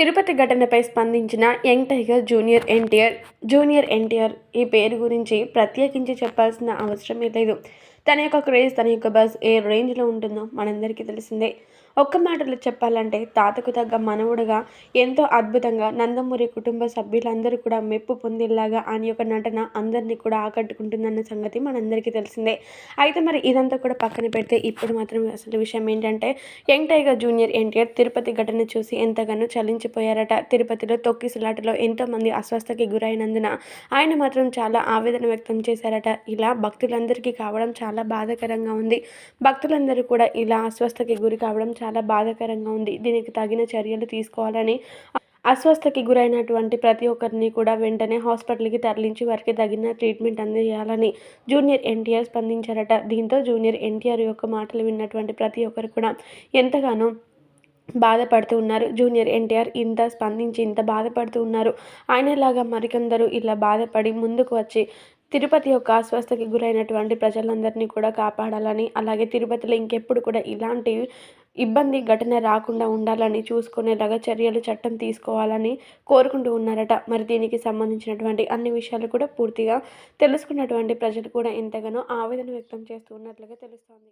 తిరుపతి ఘటనపై స్పందించిన young tiger junior NTR junior NTR ఈ పేరు గురించి ప్రత్యేకించి చెప్పాల్సిన అవసరమే లేదు. తన యొక్క క్రేజ్ తన యొక్క బస్ ఏ రేంజ్లో ఉంటుందో మనందరికీ తెలిసిందే. ఒక్క మాటలో చెప్పాలంటే తాతకు తగ్గ మనవుడుగా ఎంతో అద్భుతంగా నందమూరి కుటుంబ సభ్యులందరూ కూడా మెప్పు పొందేలాగా ఆయన యొక్క నటన అందరినీ కూడా ఆకట్టుకుంటుందన్న సంగతి మనందరికీ తెలిసిందే. అయితే మరి ఇదంతా కూడా పక్కన పెడితే ఇప్పుడు మాత్రం అసలు విషయం ఏంటంటే young tiger junior NTR Tirupati ఘటన చూసి ఎంతగానో చలించిపోయారట. తిరుపతిలో తొక్కిసలాటలో ఎంతోమంది అస్వస్థకి గురైనందున ఆయన మాత్రం చాలా ఆవేదన వ్యక్తం చేశారట. ఇలా భక్తులందరికీ కావడం చాలా చాలా బాధాకరంగా ఉంది. భక్తులందరూ కూడా ఇలా అస్వస్థకి గురి కావడం చాలా బాధాకరంగా ఉంది. దీనికి తగిన చర్యలు తీసుకోవాలని అస్వస్థకి గురైనటువంటి ప్రతి ఒక్కరిని కూడా వెంటనే హాస్పిటల్కి తరలించి వారికి తగిన ట్రీట్మెంట్ అందజేయాలని జూనియర్ ఎన్టీఆర్ స్పందించారట. దీంతో జూనియర్ ఎన్టీఆర్ యొక్క మాటలు విన్నటువంటి ప్రతి ఒక్కరు కూడా ఎంతగానో బాధపడుతూ ఉన్నారు. జూనియర్ ఎన్టీఆర్ ఇంత స్పందించి ఇంత బాధపడుతూ ఉన్నారు. ఆయనలాగా మరికొందరు ఇలా బాధపడి ముందుకు వచ్చి తిరుపతి యొక్క అస్వస్థకి గురైనటువంటి ప్రజలందరినీ కూడా కాపాడాలని అలాగే తిరుపతిలో ఇంకెప్పుడు కూడా ఇలాంటి ఇబ్బంది ఘటన రాకుండా ఉండాలని చూసుకునేలాగా చర్యలు చట్టం తీసుకోవాలని కోరుకుంటూ ఉన్నారట. మరి దీనికి సంబంధించినటువంటి అన్ని విషయాలు కూడా పూర్తిగా తెలుసుకున్నటువంటి ప్రజలు కూడా ఎంతగానో ఆవేదన వ్యక్తం చేస్తూ ఉన్నట్లుగా తెలుస్తోంది.